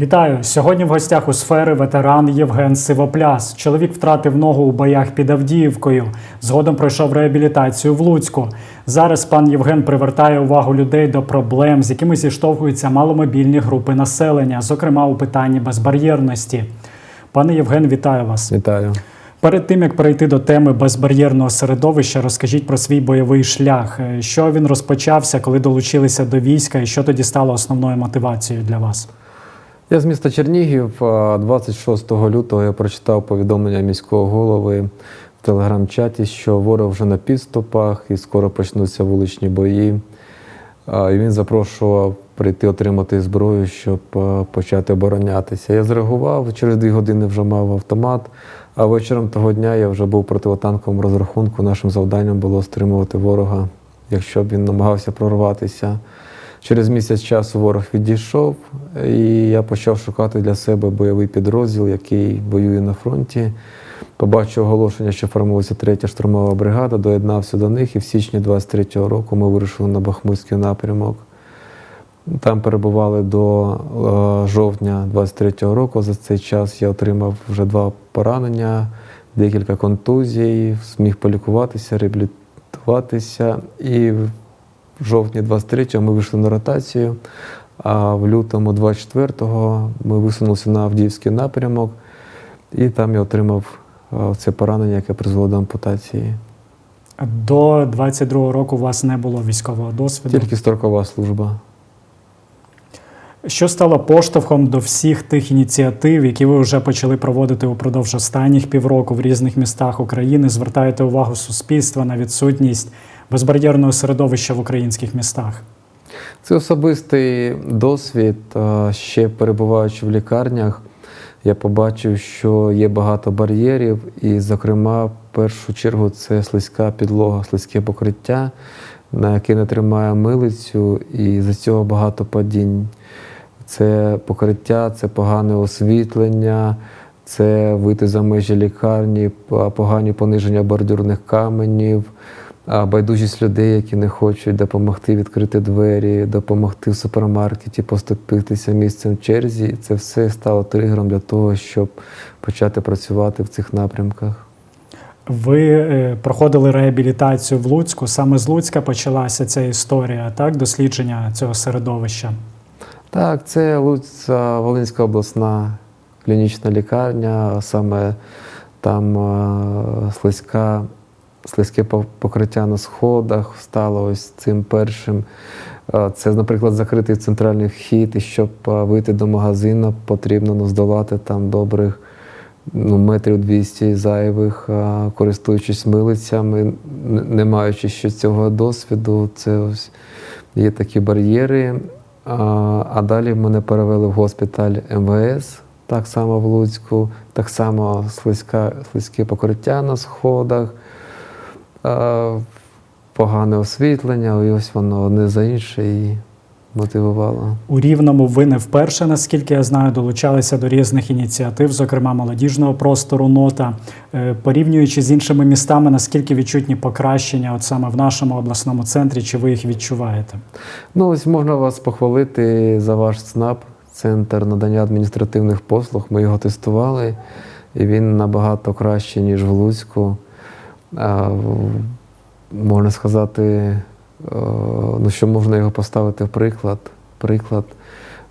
Вітаю! Сьогодні в гостях у сфери ветеран Євген Сивопляс. Чоловік втратив ногу у боях під Авдіївкою. Згодом пройшов реабілітацію в Луцьку. Зараз пан Євген привертає увагу людей до проблем, з якими зіштовхуються маломобільні групи населення, зокрема у питанні безбар'єрності. Пане Євген, вітаю вас. Вітаю. Перед тим як перейти до теми безбар'єрного середовища, розкажіть про свій бойовий шлях. Е, Що він розпочався, коли долучилися до війська, і що тоді стало основною мотивацією для вас? Я з міста Чернігів. 26 лютого я прочитав повідомлення міського голови в телеграм-чаті, що ворог вже на підступах і скоро почнуться вуличні бої. І він запрошував прийти отримати зброю, щоб почати оборонятися. Я зреагував, через дві години вже мав автомат, а вечором того дня я вже був в противотанковому розрахунку. Нашим завданням було стримувати ворога, якщо б він намагався прорватися. Через місяць часу ворог відійшов, і я почав шукати для себе бойовий підрозділ, який воює на фронті. Побачив оголошення, що формується третя штурмова бригада, доєднався до них, і в січні 23-го року ми вирушили на Бахмутський напрямок. Там перебували до е, жовтня 23-го року. За цей час я отримав вже два поранення, декілька контузій, зміг полікуватися, реабілітуватися. І в жовтні 23-го ми вийшли на ротацію, а в лютому 24-го ми висунулися на Авдіївський напрямок, і там я отримав е, це поранення, яке призвело до ампутації. До 22-го року у вас не було військового досвіду. Тільки строкова служба. Що стало поштовхом до всіх тих ініціатив, які ви вже почали проводити упродовж останніх півроку в різних містах України? Звертаєте увагу суспільства на відсутність безбар'єрного середовища в українських містах? Це особистий досвід. Ще перебуваючи в лікарнях, я побачив, що є багато бар'єрів, і, зокрема, в першу чергу це слизька підлога, слизьке покриття, на яке не тримає милицю, і за цього багато падінь. Це покриття, це погане освітлення, це вийти за межі лікарні, погані пониження бордюрних каменів, а байдужість людей, які не хочуть допомогти відкрити двері, допомогти в супермаркеті, поступитися місцем в черзі. Це все стало тригером для того, щоб почати працювати в цих напрямках. Ви е, проходили реабілітацію в Луцьку. Саме з Луцька почалася ця історія, так, дослідження цього середовища. Так, це Луць, а, Волинська обласна клінічна лікарня, саме там слизька, слизьке по- покриття на сходах стало ось цим першим. Це, наприклад, закритий центральний вхід, і щоб вийти до магазину, потрібно ну, здолати там добрих ну, метрів 200 зайвих, користуючись милицями, не маючи ще цього досвіду. Це ось є такі бар'єри. А, далі мене перевели в госпіталь МВС, так само в Луцьку, так само слизька, слизьке покриття на сходах, погане освітлення, і ось воно одне за інше і мотивувало. У Рівному ви не вперше, наскільки я знаю, долучалися до різних ініціатив, зокрема молодіжного простору нота. Е, Порівнюючи з іншими містами, наскільки відчутні покращення, от саме в нашому обласному центрі, чи ви їх відчуваєте? Ну, ось можна вас похвалити за ваш ЦНАП, центр надання адміністративних послуг. Ми його тестували, і він набагато краще, ніж в Луцьку. Можна сказати, е, ну, що можна його поставити в приклад. Приклад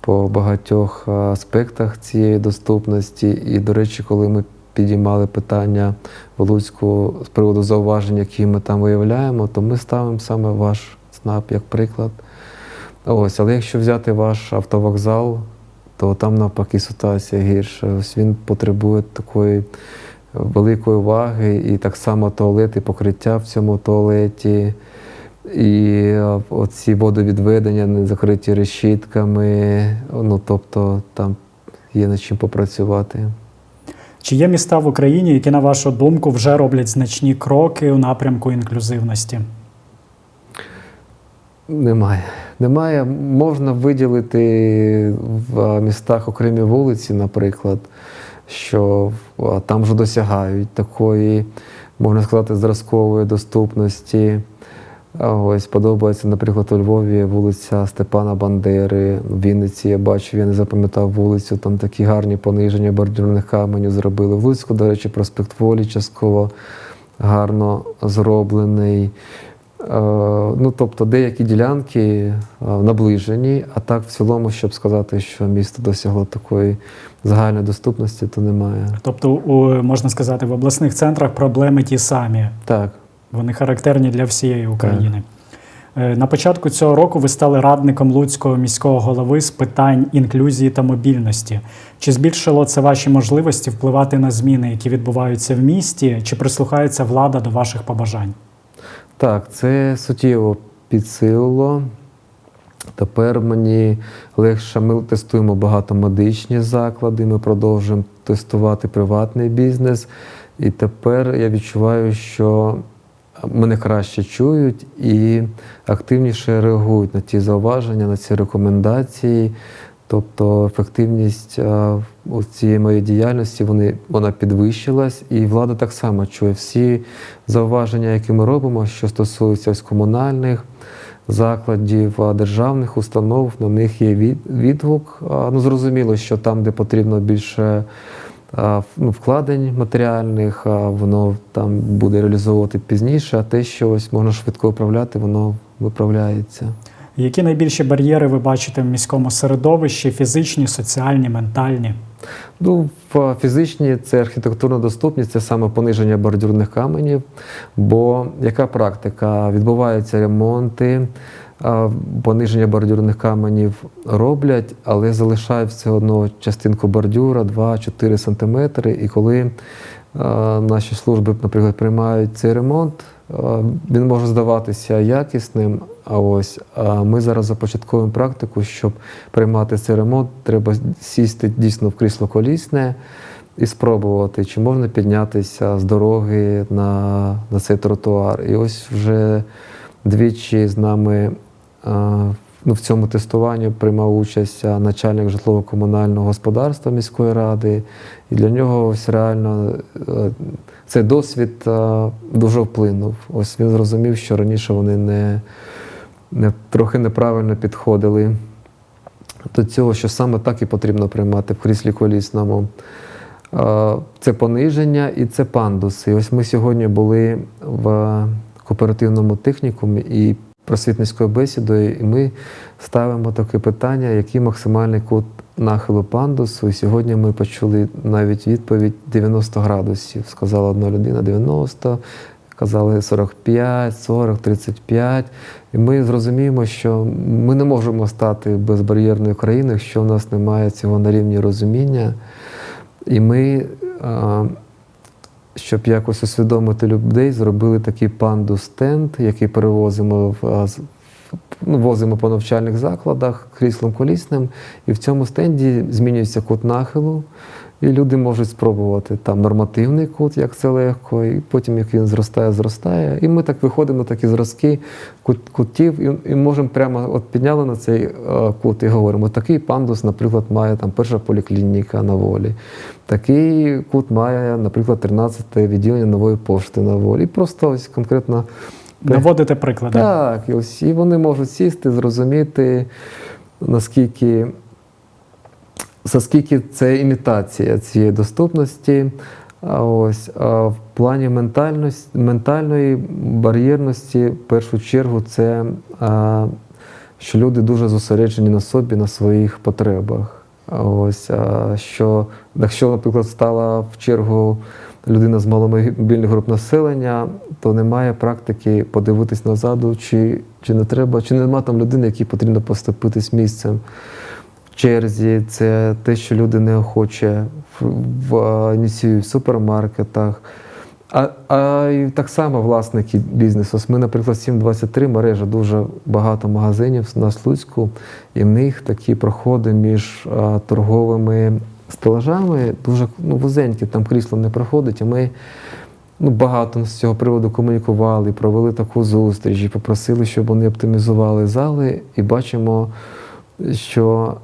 по багатьох аспектах цієї доступності. І, до речі, коли ми підіймали питання в Луцьку з приводу зауважень, які ми там виявляємо, то ми ставимо саме ваш ЦНАП як приклад. Ось, але якщо взяти ваш автовокзал, то там навпаки ситуація гірша. Ось він потребує такої великої уваги, і так само туалет, і покриття в цьому туалеті, і е, оці водовідведення не закриті решітками. Ну тобто там є над чим попрацювати. Чи є міста в Україні, які, на вашу думку, вже роблять значні кроки у напрямку інклюзивності? Немає. Немає. Можна виділити в містах окремі вулиці, наприклад, що там вже досягають такої, можна сказати, зразкової доступності. Ось подобається, наприклад, у Львові вулиця Степана Бандери. В Вінниці я бачив, я не запам'ятав вулицю. Там такі гарні пониження бордюрних каменів зробили. В до речі, проспект Волі частково гарно зроблений. Е, Ну, тобто деякі ділянки е, наближені, а так в цілому, щоб сказати, що місто досягло такої загальної доступності, то немає. Тобто, у, можна сказати, в обласних центрах проблеми ті самі. Так. Вони характерні для всієї України. Е, На початку цього року ви стали радником Луцького міського голови з питань інклюзії та мобільності. Чи збільшило це ваші можливості впливати на зміни, які відбуваються в місті, чи прислухається влада до ваших побажань? Так, це суттєво підсилило. Тепер мені легше. Ми тестуємо багато медичні заклади, ми продовжуємо тестувати приватний бізнес. І тепер я відчуваю, що мене краще чують і активніше реагують на ті зауваження, на ці рекомендації. Тобто ефективність цієї моєї діяльності вони, вона підвищилась, і влада так само чує всі зауваження, які ми робимо, що стосуються ось комунальних закладів, державних установ, на них є від- відгук. Ну, зрозуміло, що там, де потрібно більше ну, вкладень матеріальних, воно там буде реалізовувати пізніше, а те, що ось можна швидко управляти, воно виправляється. Які найбільші бар'єри ви бачите в міському середовищі фізичні, соціальні, ментальні? Ну, в фізичній це архітектурна доступність, це саме пониження бордюрних каменів. Бо яка практика? Відбуваються ремонти, пониження бордюрних каменів роблять, але залишають все одно частинку бордюра 2-4 см. І коли наші служби, наприклад, приймають цей ремонт, він може здаватися якісним. А ось а ми зараз започатковуємо практику, щоб приймати цей ремонт, треба сісти дійсно в крісло колісне і спробувати, чи можна піднятися з дороги на, на цей тротуар. І ось вже двічі з нами а, ну, в цьому тестуванні приймав участь начальник житлово-комунального господарства міської ради. І для нього ось реально е, цей досвід дуже вплинув. Ось він зрозумів, що раніше вони не, не трохи неправильно підходили до цього, що саме так і потрібно приймати в кріслі колісному. Е, Це пониження і це пандуси. Ось ми сьогодні були в кооперативному технікумі і просвітницькою бесідою, і ми ставимо таке питання, який максимальний кут нахилу пандусу. І сьогодні ми почули навіть відповідь 90 градусів. Сказала одна людина 90, казали 45, 40, 35. І ми зрозуміємо, що ми не можемо стати безбар'єрною країною, якщо в нас немає цього на рівні розуміння. І ми, а, щоб якось усвідомити людей, зробили такий панду-стенд, який перевозимо в, ну, возимо по навчальних закладах кріслом колісним. І в цьому стенді змінюється кут нахилу. І люди можуть спробувати там нормативний кут, як це легко, і потім, як він зростає, зростає. І ми так виходимо на такі зразки кут- кутів, і, і можемо прямо от підняли на цей е, кут і говоримо, такий пандус, наприклад, має там перша поліклініка на волі. Такий кут має, наприклад, 13 відділення нової пошти на волі. І просто ось конкретно Наводите приклади. так, і ось і вони можуть сісти, зрозуміти, наскільки, наскільки це імітація цієї доступності. Ось а в плані ментальності, ментальної бар'єрності, в першу чергу, це а, що люди дуже зосереджені на собі, на своїх потребах. Ось а, що, якщо, наприклад, стала в чергу людина з маломобільних груп населення, то немає практики подивитись назаду, чи, чи не треба, чи нема там людини, якій потрібно поступитись місцем черзі. Це те, що люди неохоче в, в, а, ініціюють в супермаркетах. А, а і так само власники бізнесу. Ми, наприклад, 723 мережа дуже багато магазинів на Слуцьку, і в них такі проходи між а, торговими стелажами дуже ну, вузенькі, там крісло не проходить. І ми ну, багато з цього приводу комунікували, провели таку зустріч і попросили, щоб вони оптимізували зали, і бачимо, що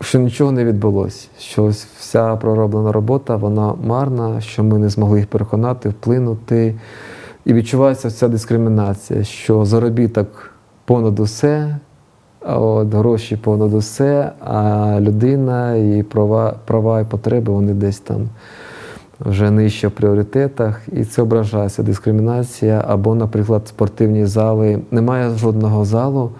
що нічого не відбулося, що ось вся пророблена робота вона марна, що ми не змогли їх переконати, вплинути. І відчувається ця дискримінація, що заробіток понад усе, от гроші понад усе, а людина і права, права і потреби вони десь там вже нижче в пріоритетах, і це ображається дискримінація. Або, наприклад, спортивні зали. Немає жодного залу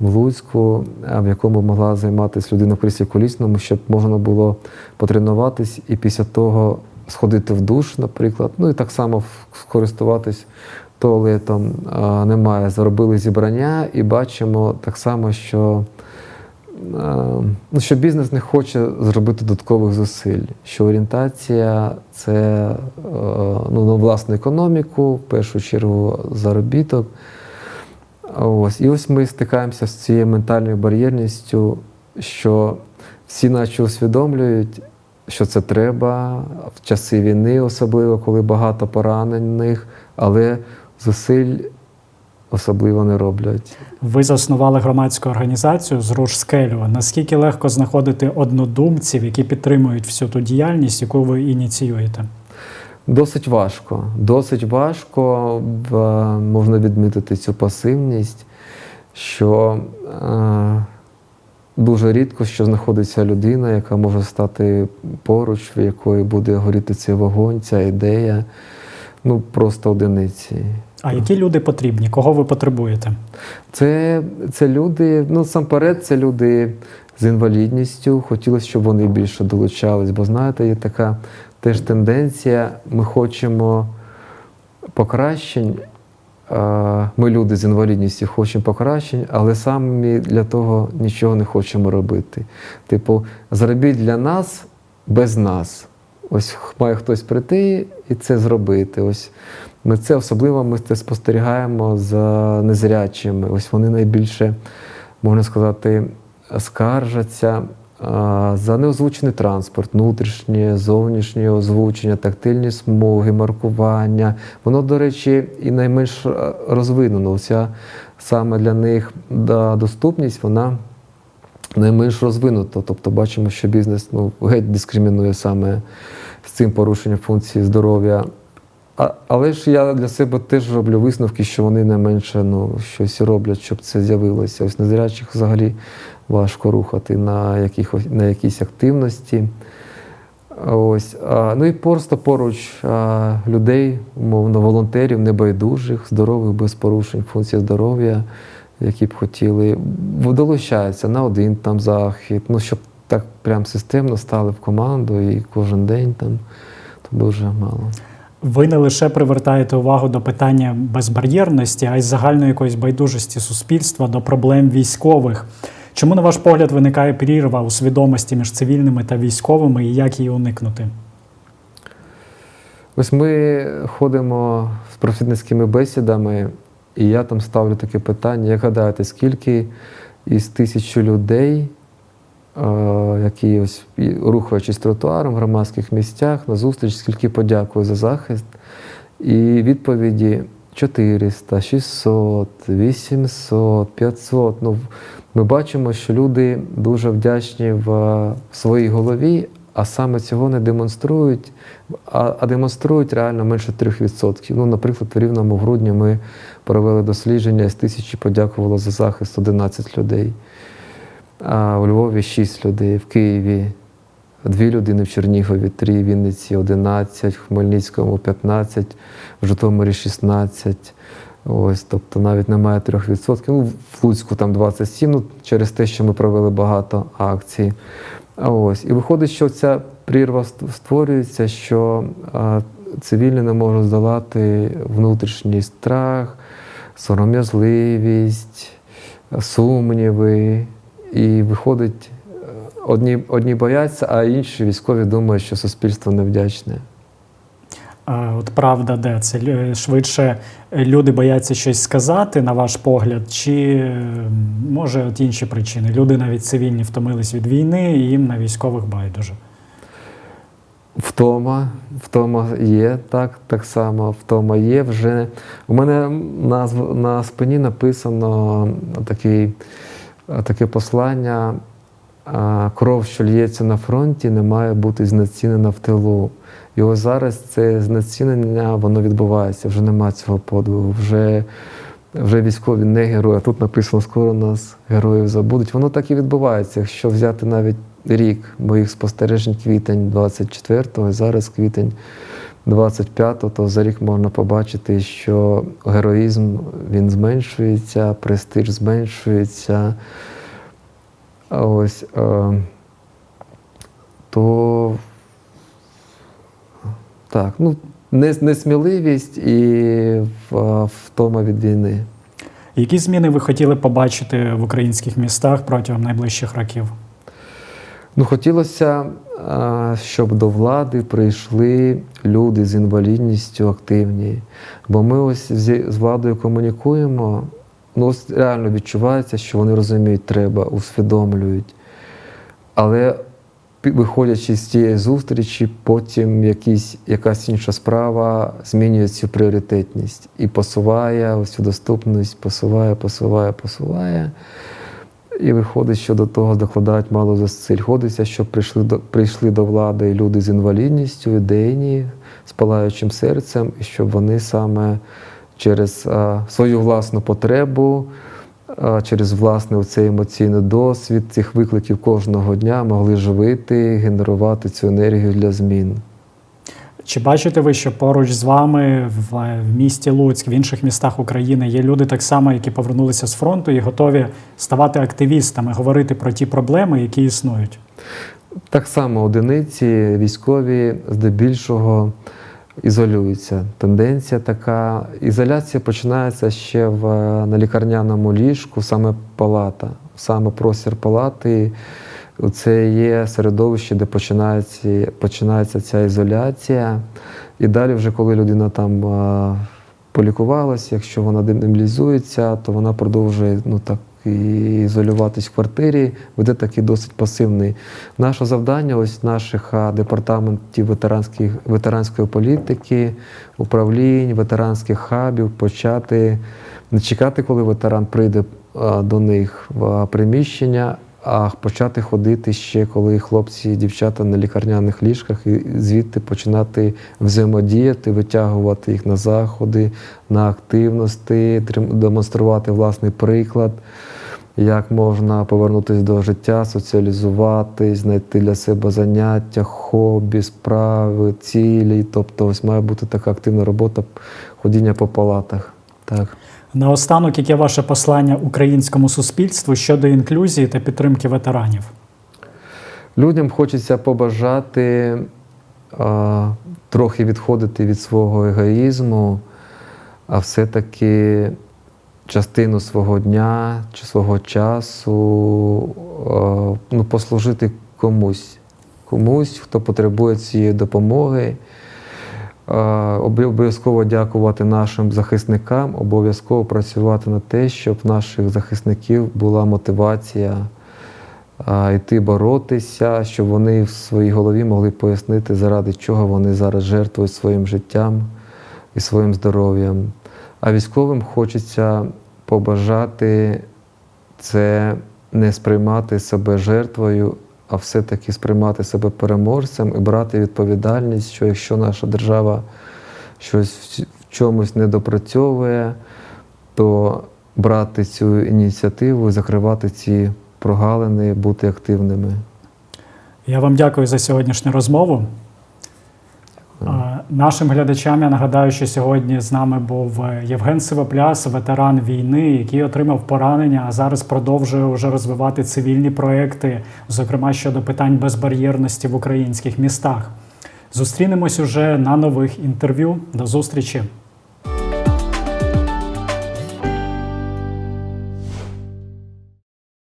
в Луцьку, в якому могла займатися людина в кріслі колісному, щоб можна було потренуватись і після того сходити в душ, наприклад. Ну і так само скористуватись туалетом. А, Немає. Зробили зібрання і бачимо так само, що. Ну, що бізнес не хоче зробити додаткових зусиль, що орієнтація це е, ну, на власну економіку, в першу чергу заробіток. Ось. І ось ми стикаємося з цією ментальною бар'єрністю, що всі наче усвідомлюють, що це треба в часи війни, особливо коли багато поранених, але зусиль особливо не роблять. Ви заснували громадську організацію «Зруш скелю. Наскільки легко знаходити однодумців, які підтримують всю ту діяльність, яку ви ініціюєте? Досить важко. Досить важко можна відмітити цю пасивність, що е, дуже рідко що знаходиться людина, яка може стати поруч, в якої буде горіти цей вогонь, ця ідея. Ну, просто одиниці. А які люди потрібні? Кого ви потребуєте? Це, це люди, ну насамперед, це люди з інвалідністю. Хотілося, щоб вони більше долучались, бо знаєте, є така теж тенденція. Ми хочемо покращень. Ми, люди з інвалідністю, хочемо покращень, але самі для того нічого не хочемо робити. Типу, зробіть для нас без нас. Ось має хтось прийти і це зробити. Ось ми це особливо ми це спостерігаємо за незрячими. Ось вони найбільше, можна сказати, скаржаться за неозвучений транспорт, внутрішнє, зовнішнє озвучення, тактильні смуги, маркування. Воно, до речі, і найменш розвинено. Оця саме для них да, доступність, вона найменш розвинута. Тобто бачимо, що бізнес ну, геть дискримінує саме з цим порушенням функції здоров'я. Але ж я для себе теж роблю висновки, що вони найменше ну, щось роблять, щоб це з'явилося. Ось незрячих взагалі важко рухати на, якихось, на якісь активності. Ось, а, ну і просто поруч а, людей, умовно, волонтерів, небайдужих, здорових, без порушень функції здоров'я, які б хотіли, долучаються на один там захід, ну щоб так прям системно стали в команду і кожен день там, то дуже мало. Ви не лише привертаєте увагу до питання безбар'єрності, а й загальної якоїсь байдужості суспільства до проблем військових. Чому, на ваш погляд, виникає прірва у свідомості між цивільними та військовими і як її уникнути? Ось ми ходимо з просвітницькими бесідами, і я там ставлю таке питання: як гадаєте, скільки із тисячі людей, е, які ось рухаючись тротуаром в громадських місцях на зустріч, скільки подякую за захист? І відповіді 400, 600, 800, 500. Ну, ми бачимо, що люди дуже вдячні в в своїй голові, а саме цього не демонструють, а, а демонструють реально менше 3%. Ну, наприклад, в Рівному грудні ми провели дослідження, і з тисячі подякувало за захист 11 людей. А у Львові 6 людей, в Києві дві людини в Чернігові, 3, в Вінниці 11, в Хмельницькому 15, в Житомирі 16. Ось, тобто навіть немає 3%. Ну, в Луцьку там 27, ну, через те, що ми провели багато акцій. Ось. І виходить, що ця прірва створюється, що цивільні не можуть здолати внутрішній страх, сором'язливість, сумніви. І виходить, одні, одні бояться, а інші військові думають, що суспільство невдячне. А от правда, де це швидше люди бояться щось сказати, на ваш погляд, чи е, може от інші причини? Люди навіть цивільні втомились від війни, і їм на військових байдуже. Втома, втома є, так, так само, втома є. Вже у мене на, на спині написано такий, таке послання а, кров, що лється на фронті, не має бути знецінена в тилу. І ось зараз це знецінення воно відбувається. Вже немає цього подвигу. Вже, вже військові не герої. Тут написано, скоро нас героїв забудуть. Воно так і відбувається. Якщо взяти навіть рік моїх спостережень, квітень 24-го, і зараз квітень 25-го, то за рік можна побачити, що героїзм він зменшується, престиж зменшується. Ось е, то так, ну, несміливість і втома від війни. Які зміни ви хотіли побачити в українських містах протягом найближчих років? Ну, хотілося, щоб до влади прийшли люди з інвалідністю активні. Бо ми ось з владою комунікуємо, ну реально відчувається, що вони розуміють, треба, усвідомлюють. Але виходячи з цієї зустрічі, потім якісь, якась інша справа змінює цю пріоритетність і посуває ось цю доступність, посуває, посуває, посуває. І виходить, що до того докладають мало зусиль. Ходиться, щоб прийшли до, прийшли до влади люди з інвалідністю, ідейні, з палаючим серцем, і щоб вони саме через свою власну потребу, через власний цей емоційний досвід цих викликів кожного дня могли живити, генерувати цю енергію для змін. Чи бачите ви, що поруч з вами в, в місті Луцьк, в інших містах України є люди так само, які повернулися з фронту і готові ставати активістами, говорити про ті проблеми, які існують? Так само одиниці військові здебільшого ізолюються. Тенденція така. Ізоляція починається ще в, на лікарняному ліжку, саме палата, саме простір палати. Це є середовище, де починається, починається ця ізоляція. І далі, вже коли людина там а, полікувалася, якщо вона демобілізується, то вона продовжує ну, так, і ізолюватись в квартирі, веде такий досить пасивний. Наше завдання, ось наших департаментів ветеранської політики, управлінь, ветеранських хабів почати не чекати, коли ветеран прийде до них в приміщення, а почати ходити ще, коли хлопці і дівчата на лікарняних ліжках, і звідти починати взаємодіяти, витягувати їх на заходи, на активності, демонструвати власний приклад, як можна повернутися до життя, соціалізуватись, знайти для себе заняття, хобі, справи, цілі. Тобто, ось має бути така активна робота ходіння по палатах. Так. Наостанок, яке ваше послання українському суспільству щодо інклюзії та підтримки ветеранів? Людям хочеться побажати а, трохи відходити від свого егоїзму, а все-таки частину свого дня чи свого часу а, ну, послужити комусь, комусь, хто потребує цієї допомоги. Обі- Обов'язково дякувати нашим захисникам, обов'язково працювати на те, щоб наших захисників була мотивація йти боротися, щоб вони в своїй голові могли пояснити, заради чого вони зараз жертвують своїм життям і своїм здоров'ям. А військовим хочеться побажати це не сприймати себе жертвою, а все-таки сприймати себе переможцем і брати відповідальність, що якщо наша держава щось в чомусь не допрацьовує, то брати цю ініціативу закривати ці прогалини, бути активними. Я вам дякую за сьогоднішню розмову. А, Нашим глядачам я нагадаю, що сьогодні з нами був е, Євген Сивопляс, ветеран війни, який отримав поранення, а зараз продовжує вже розвивати цивільні проекти, зокрема щодо питань безбар'єрності в українських містах. Зустрінемось уже на нових інтерв'ю. До зустрічі!